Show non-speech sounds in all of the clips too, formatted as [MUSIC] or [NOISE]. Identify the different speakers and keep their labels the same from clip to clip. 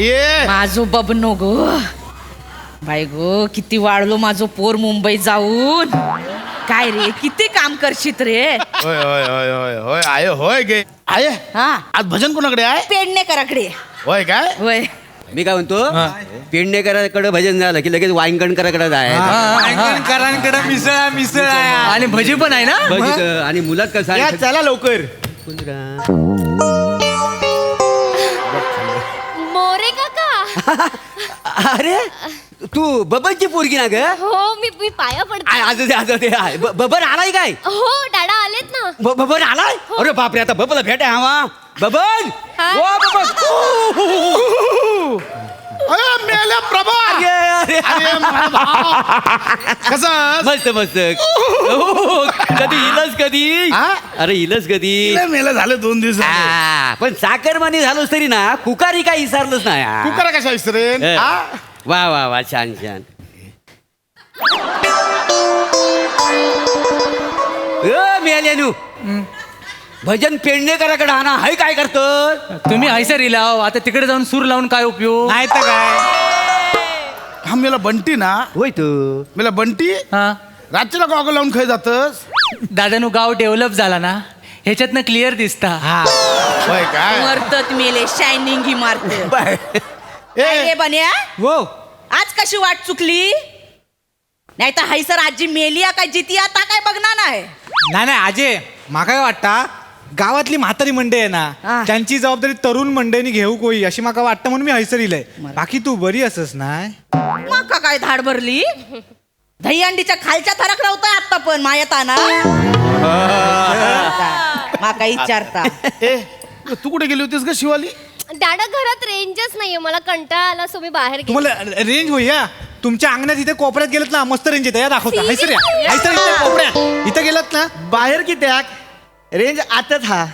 Speaker 1: आये
Speaker 2: माझो बबनो गो. बाय गो किती वाढलो माझो पोर मुंबई जाऊन. काय रे किती काम करशीत रे?
Speaker 1: होय होय होय होय होय आये होय गे. आये
Speaker 2: हा.
Speaker 1: आज भजन कोणाकडे आहे?
Speaker 2: पेडणेकराकडे
Speaker 1: होय काय?
Speaker 2: होय.
Speaker 3: मी काय म्हणतो पेडणेकराकडे भजन झालं की लगेच वाईंगणकराकडे जाय
Speaker 4: करांकडे मिसळ आहे मिसळ. आहे आणि भजी पण आहे ना.
Speaker 3: आणि मुलात कसं आहे?
Speaker 1: चला लवकर.
Speaker 5: मोरे
Speaker 3: अरे तू बबनची पोरगी ना ग?
Speaker 5: हो मी मी पाया
Speaker 3: आय,
Speaker 5: पडते
Speaker 3: आज ते- आज ते आहे. ब- बबन आलाय काय?
Speaker 5: हो डाडा आलेत ना.
Speaker 3: ब- बबन आलाय? अरे बापरे आता बबनला भेट आहे हवा बबन!
Speaker 5: हा?
Speaker 3: ओ बबन!
Speaker 1: अरे मेल्या प्रभा
Speaker 3: अरे,
Speaker 1: भाव. कसं
Speaker 3: मस्त मस्त. ओ, [LAUGHS] कधी इलस कधी?
Speaker 1: हा?
Speaker 3: अरे इलस कधी?
Speaker 1: मेलं मेलं झालं दोन दिवस
Speaker 3: पण साखरमानी झालोस तरी ना कुकारी काय विसरलोच ना यार.
Speaker 1: तू करा कशा विसरेन? हा?
Speaker 3: वा वा वा छान छान. ए, मेल्यानू. भजन पेडणेकराकडे ना हाय काय करतो
Speaker 4: तुम्ही हैसर इलाव आता तिकडे जाऊन सूर लावून काय उपयोग? नाही तर काय?
Speaker 1: हा मेला बंटी ना.
Speaker 3: होय तू.
Speaker 1: मेला बंटी
Speaker 4: हा.
Speaker 1: रातच्याला गॉगल लावून खाय जातस?
Speaker 4: दादानू गाव डेव्हलप झाला ना ह्याच्यातनं क्लिअर दिसता.
Speaker 1: होय काय?
Speaker 2: मरतत मेले शायनिंग ही मारते [LAUGHS]
Speaker 1: ए.
Speaker 2: रे बन्या?
Speaker 4: हो.
Speaker 2: आज कशी वाट चुकली? नाही तर हायसर आजी मेलिया काय जिती आता काय बघणार नाही?
Speaker 6: नाही नाही अजय माका काय वाटता? गावातली म्हातारी मंडळी आहे
Speaker 2: हा.
Speaker 6: ना त्यांची जबाबदारी तरुण मंडळीनी घेऊ कोई अशी माका वाटतं म्हणून मी हैसर इलय बाकी तू बरी असस नाही
Speaker 2: माका काय धाड भरली? दहीहंडीच्या खालच्या थराक नव्हतं आता पण मायताना [LAUGHS] माका विचारता.
Speaker 1: ए तू कुठे गेली होतीस का शिवाली?
Speaker 5: डाडा घरात रेंजच नाहीये मला कंटाळा आला सो मी बाहेर गेले.
Speaker 6: तुम्हाला रेंज होई या तुमच्या अंगणात इथे कोपऱ्यात गेलात ना मस्त रेंज येते. या दाखवता. या. हैसर इथे कोपऱ्यात. इथं गेलात ना
Speaker 7: बाहेर कित्याक रेंज आतच हा.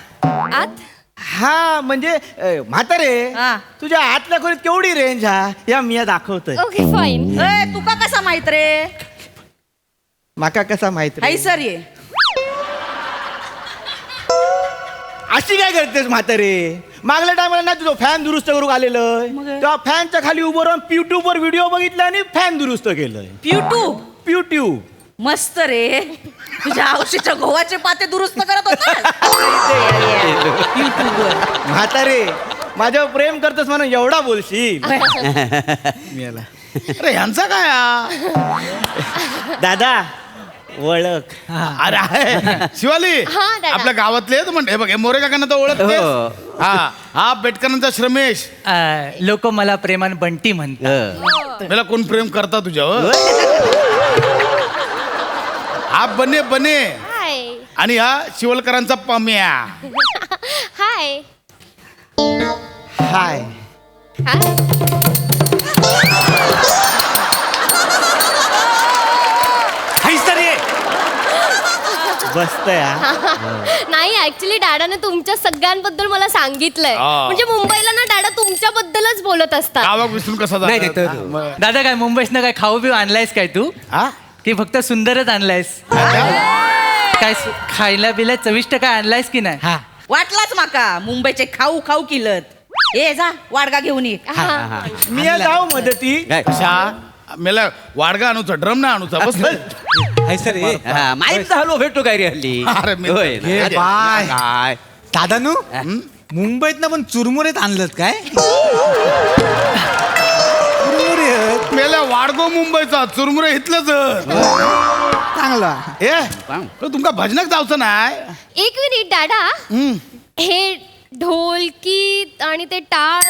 Speaker 5: आत?
Speaker 7: हा म्हणजे अ, म्हातारे
Speaker 2: हा.
Speaker 7: तुझ्या आतल्या खोलीत केवढी रेंज हा? या मी दाखवतोय.
Speaker 5: ओके फाईन
Speaker 2: ए तुका कसा माहीत रे?
Speaker 7: माका कसा माहीत रे?
Speaker 2: हैसर ये.
Speaker 7: अशी काय करतेस म्हातारे? मागल्या टायमाला ना तुझं फॅन दुरुस्त करून आलेलं तेव्हा फॅनच्या खाली उभं राहून युट्यूब वर व्हिडिओ बघितला आणि फॅन दुरुस्त केलं
Speaker 2: युट्यूब
Speaker 7: युट्यूब
Speaker 2: मस्त रे. तुझ्या औशीच्या गव्हाचे पाते दुरुस्त करत होता.
Speaker 7: म्हातारे माझ्यावर प्रेम करतोस म्हणून एवढा बोलशील. [LAUGHS]
Speaker 1: अरे ह्यांचा काय हा?
Speaker 7: दादा ओळख.
Speaker 1: अरे आहे. शिवाली
Speaker 5: हा, दादा.
Speaker 1: आपल्या गावातले आहेत म्हणजे हे बघ हे मोरे काकांना तर ओळख
Speaker 3: हो.
Speaker 1: हा हा बेटकरांचा श्रमेश.
Speaker 4: लोक मला प्रेमान बंटी म्हणतात.
Speaker 1: मला कोण प्रेम करता तुझ्यावर? हा बने बने.
Speaker 5: हाय.
Speaker 1: आणि हा शिवलकरांचा पम्या. [LAUGHS]
Speaker 5: हाय.
Speaker 7: हाय.
Speaker 5: हाय.
Speaker 6: हैसर ये.
Speaker 7: बसत या. [LAUGHS]
Speaker 5: नाही ऍक्च्युली डाडाने तुमच्या सगळ्यांबद्दल मला सांगितलंय.
Speaker 1: हा.
Speaker 5: म्हणजे मुंबईला ना डाडा तुमच्याबद्दलच बोलत असतात.
Speaker 1: विसरून कसा
Speaker 3: नाही,
Speaker 1: हा, मग.
Speaker 4: दादा काय मुंबईसनं काय खाऊ पिऊ आणलायस काय तू?
Speaker 1: हा?
Speaker 4: की फक्त सुंदरच आणलायस. काय सु- खायला बिला चविष्ट काय आणलायस की नाही?
Speaker 6: हा.
Speaker 2: वाटलाच माका मुंबईचे खाऊ खाऊ किलत. ए जा वाडगा घेऊन ये.
Speaker 5: हा.
Speaker 7: मी या जाऊ मदती.
Speaker 3: काय?
Speaker 1: शा मेला वाडगा आणूचा ड्रम ना आणूचा बस.
Speaker 6: हैसर ये
Speaker 3: हा, माहीत झालो भेटतो काय रे हल्ली
Speaker 1: अरे मी-
Speaker 3: होय ना.
Speaker 6: हे
Speaker 3: अरे,
Speaker 6: बाय.
Speaker 3: काय?
Speaker 6: दादानू मुंबईत ना पण चुरमुरेत आणलं काय? [LAUGHS] चुरमुरे
Speaker 1: मेला वाडगो मुंबईचा चुरमुरे इथलंच
Speaker 6: चांगला.
Speaker 1: ए तो तुमका भजनाक जावचं नाही
Speaker 5: एक मिनिट डाडा हे ढोलकी आणि ते टाळ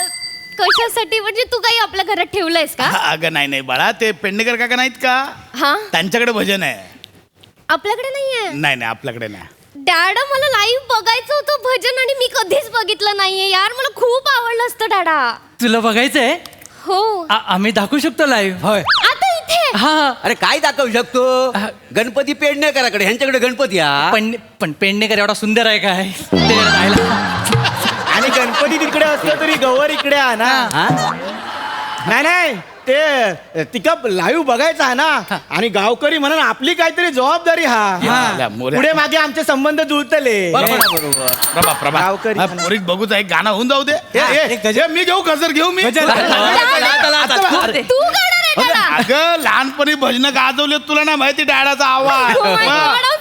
Speaker 5: कशासाठी? म्हणजे तू काही आपल्या घरात ठेवलंयस का?
Speaker 1: अगं नाही नाही बाळा ते पेडणेकर काका नाहीत का?
Speaker 5: हा?
Speaker 1: त्यांच्याकडे भजन आहे.
Speaker 5: आपल्याकडे नाहीये?
Speaker 1: नाही नाही आपल्याकडे नाही.
Speaker 5: डाडा मला लाईव्ह बघायचं होतं भजन आणि मी कधीच बघितलं नाहीये. यार मला खूप आवडलं असतं डाडा
Speaker 4: तुला बघायचंय?
Speaker 5: हो.
Speaker 4: आ- आम्ही दाखवू शकतो लाईव्ह
Speaker 6: होय.
Speaker 5: आता इथे?
Speaker 4: हा.
Speaker 3: अरे काय दाखवू शकतो? गणपती पेडणेकराकडे ह्यांच्याकडे गणपती हा?
Speaker 4: पण पण पेडणेकर एवढा सुंदर आहे काय? ते
Speaker 7: आणि गणपती तिकडे असलं तरी गवर इकडे आ ना
Speaker 3: हा?
Speaker 7: नाही नाही. ते तिका लाईव्ह बघायचा आहे ना. आणि गावकरी म्हणून आपली काहीतरी जबाबदारी हा. पुढे मागे आमचे संबंध जुळतले.
Speaker 1: प्रभा प्रभा.
Speaker 7: गावकरी.
Speaker 1: हा, पोरीत बघूच एक गाणं होऊन जाऊ दे. ए, मी घेऊ गजर घेऊ मी?
Speaker 5: तू गाणार आहे
Speaker 1: अगं लहानपणी भजन गाजवले तुला नाही माहिती डॅडाचा आवाज.
Speaker 5: Oh my. God, I'm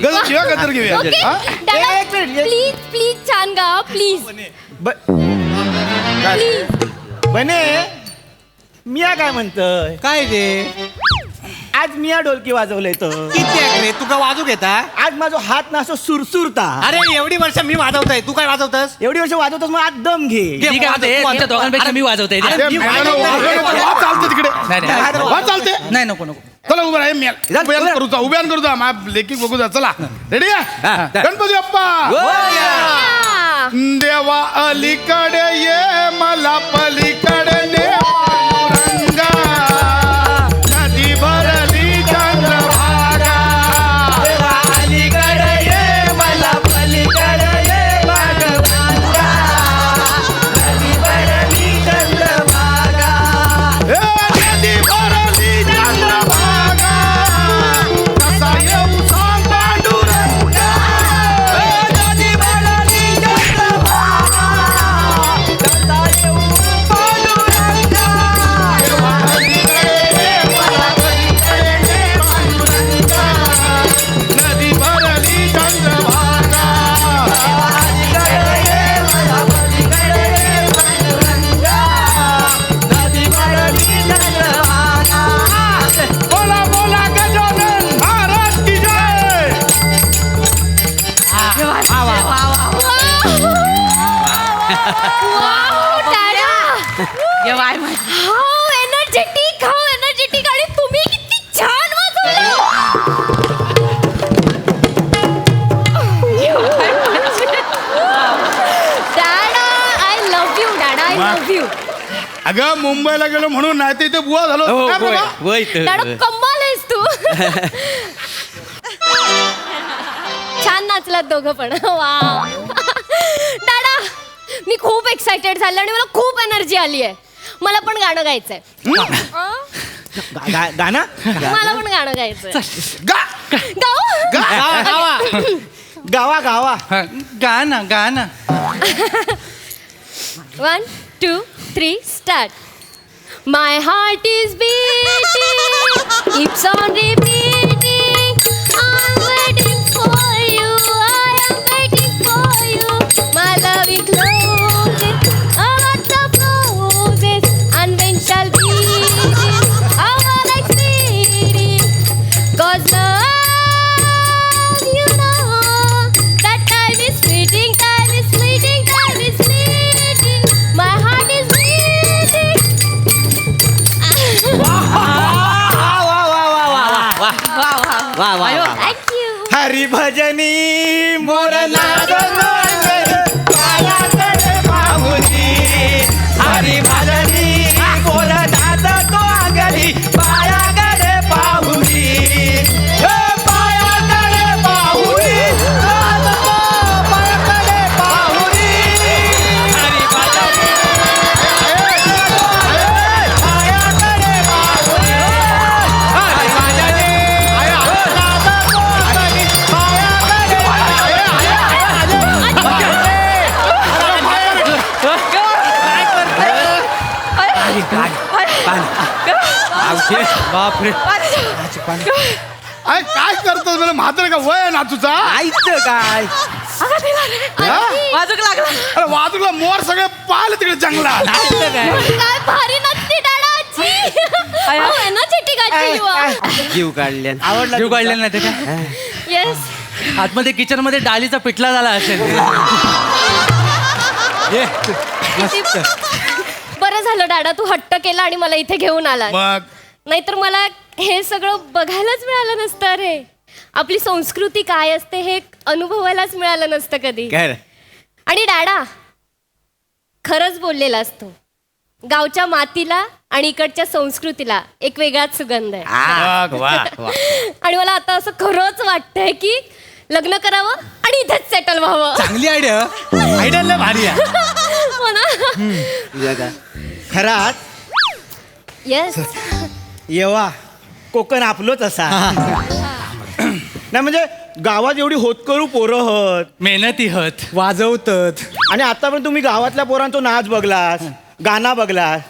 Speaker 1: गजर घेऊया गजर घेऊया हा?
Speaker 5: डाडा
Speaker 7: एक मिनिट, एक-
Speaker 5: प्लीज प्लीज छान गा प्लीज.
Speaker 7: बने मिया काय म्हणतोय?
Speaker 6: काय रे?
Speaker 7: आज मिया ढोलकी वाजवलंय तर
Speaker 6: किती आहे रे? तुका वाजू घेता?
Speaker 7: आज माझा हात ना असं सुरसुरता.
Speaker 6: अरे एवढी वर्ष मी वाजवतोय. तू काय वाजवतस?
Speaker 7: एवढी वर्ष वाजवतोस मग आज दम घे.
Speaker 4: ठीक आहे ते आमच्या दोघांपेक्षा मी वाजवते
Speaker 6: अरे,
Speaker 1: ते
Speaker 6: मी
Speaker 1: मेल्यानं
Speaker 6: वाजवतोय.
Speaker 1: चालते तिकडे.
Speaker 4: नाही, नाही.
Speaker 1: चालते.
Speaker 4: नाही नको नको.
Speaker 1: चला उभं राहा मेल उभ्यान करू जा. उभ्यान करू जा. मा लेखी बघू जा. चला. रेडी आहे?
Speaker 3: हा.
Speaker 1: गणपती बाप्पा. देवा अलीकडे ये मला पलीकडे अगं मुंबईला गेलो म्हणून नाही तर इथे बुवा झालो
Speaker 3: हो
Speaker 1: काय बाबा?
Speaker 5: कमाल आहेस तू. छान नाचलात दोघं पण. वा डॅडा मी खूप एक्साइटेड झाले आणि मला खूप एनर्जी आली आहे मला पण गाणं गायचंय. अं?
Speaker 7: गा- गा- गाणं?
Speaker 5: मला पण गाणं गायचंय.
Speaker 1: गा.
Speaker 5: गाऊ?
Speaker 7: गावा. गावा
Speaker 4: हा, गा ना गा ना
Speaker 5: one two three start. My heart is beating.
Speaker 7: हरी भजनी मोर
Speaker 3: बापरे.
Speaker 1: अरे काय करतो मला म्हातारे का वय आहे ना तुझा?
Speaker 3: ऐकतं काय?
Speaker 2: वाजूक लागला.
Speaker 1: अरे वाजूला मोर सगळे पाहिले तिकडे जंगलात.
Speaker 5: काय? भारी नसते आजी
Speaker 3: जीव काढल्या
Speaker 7: आवडला
Speaker 4: जीव
Speaker 7: तुमचा?
Speaker 4: काढलेला नाही ते काय
Speaker 5: येस
Speaker 4: आतमध्ये किचनमध्ये डालीचा पिठला झाला असेल.
Speaker 5: बरं झालं डाडा तू हट्ट केला आणि मला इथे घेऊन आला
Speaker 1: मग?
Speaker 5: नाहीतर मला हे सगळं बघायलाच मिळालं नसतं रे. आपली संस्कृती काय असते हे अनुभवायलाच मिळालं नसतं कधी.
Speaker 3: काय रे?
Speaker 5: आणि डॅडा खरंच बोललेला असतो गावच्या मातीला आणि इकडच्या संस्कृतीला एक वेगळाच सुगंध आहे.
Speaker 3: आ,
Speaker 5: आणि मला आता असं खरंच वाटतंय की लग्न करावं आणि इथेच सेटल व्हावं.
Speaker 6: चांगली आयडिया आयडिया लय भारी आहे.
Speaker 5: हो ना?
Speaker 7: खरात
Speaker 5: येस
Speaker 7: येवा. कोकण आपलोच असा. नाही म्हणजे गावात एवढी होतकरू पोरं हत.
Speaker 4: मेहनती हत.
Speaker 6: वाजवतात.
Speaker 7: आणि आतापर्यंत तुम्ही गावातल्या पोरांचा नाच बघलास गाणं बघलास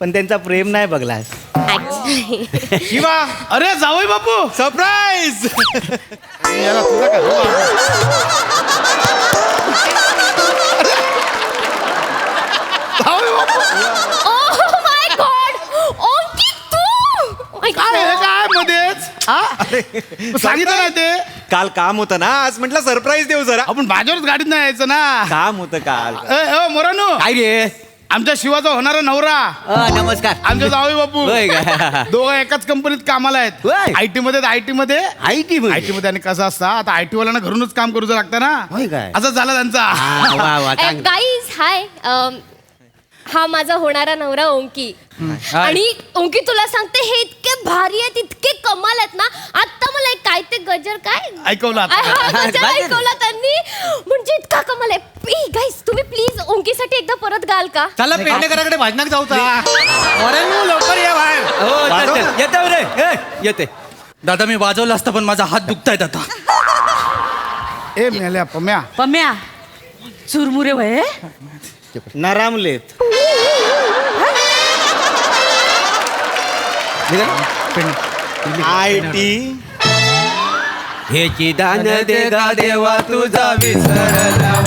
Speaker 7: पण त्यांचा प्रेम नाही बघलास.
Speaker 1: किंवा अरे जावई बापू!
Speaker 6: सरप्राईज
Speaker 1: याला तुझा काय हो? जावई बापू
Speaker 5: ओह माय गॉड ओंकी तू Oh my
Speaker 1: काय हे
Speaker 5: God.
Speaker 1: काय मध्येच हा सांगितलं नाही ते.
Speaker 6: काल काम होतं ना आज म्हटलं सरप्राईज देऊ जरा.
Speaker 1: आपण बाजारच गाडीत नाही यायचं ना.
Speaker 6: काम होतं काल.
Speaker 1: ए, ए, मोरानू.
Speaker 3: काय रे?
Speaker 1: आमच्या शिवाचा होणारा नवरा.
Speaker 3: अ, नमस्कार.
Speaker 1: आमच्या जावई बापू.
Speaker 3: होय का?
Speaker 1: दोघं एकाच कंपनीत कामाला आहेत.
Speaker 3: होय.
Speaker 1: आयटी मध्ये आय टी मध्ये.
Speaker 3: आई की म्हणजे?
Speaker 1: आयटी मध्ये आणि कसं असतं आता आयटी वाल्यांना घरूनच काम करूचं लागतं ना.
Speaker 3: होय काय?
Speaker 1: असं झालं त्यांचा.
Speaker 5: गाईज हाय हा माझा होणारा नवरा ओंकी. आणि ओंकी तुला सांगते हे इतके भारी आहेत इतके कमाल आहेत ना. आता मला एक काय ते गजर काय?
Speaker 1: ऐकवलं
Speaker 5: आ,
Speaker 1: आता.
Speaker 5: हा, गजर
Speaker 3: गजर.
Speaker 5: ऐकवला त्यांनी. म्हणजे इतका कमाल आहे. तुम्ही प्लीज ओंकीसाठी एकदा परत गाल का?
Speaker 6: चला पेडणेकराकडे भाजनाक जाऊ लवकर ये बाहेर.
Speaker 3: हो चल, चल. येतो रे. ए, येते.
Speaker 4: दादा मी वाजवलं असतं पण माझा हात दुखतायत आता.
Speaker 1: ए मेल्या पम्या.
Speaker 2: पम्या चुरमुरे वय.
Speaker 7: नरामलेत. I T.
Speaker 3: हे चिदान दे गा देवा तुझा विसरला.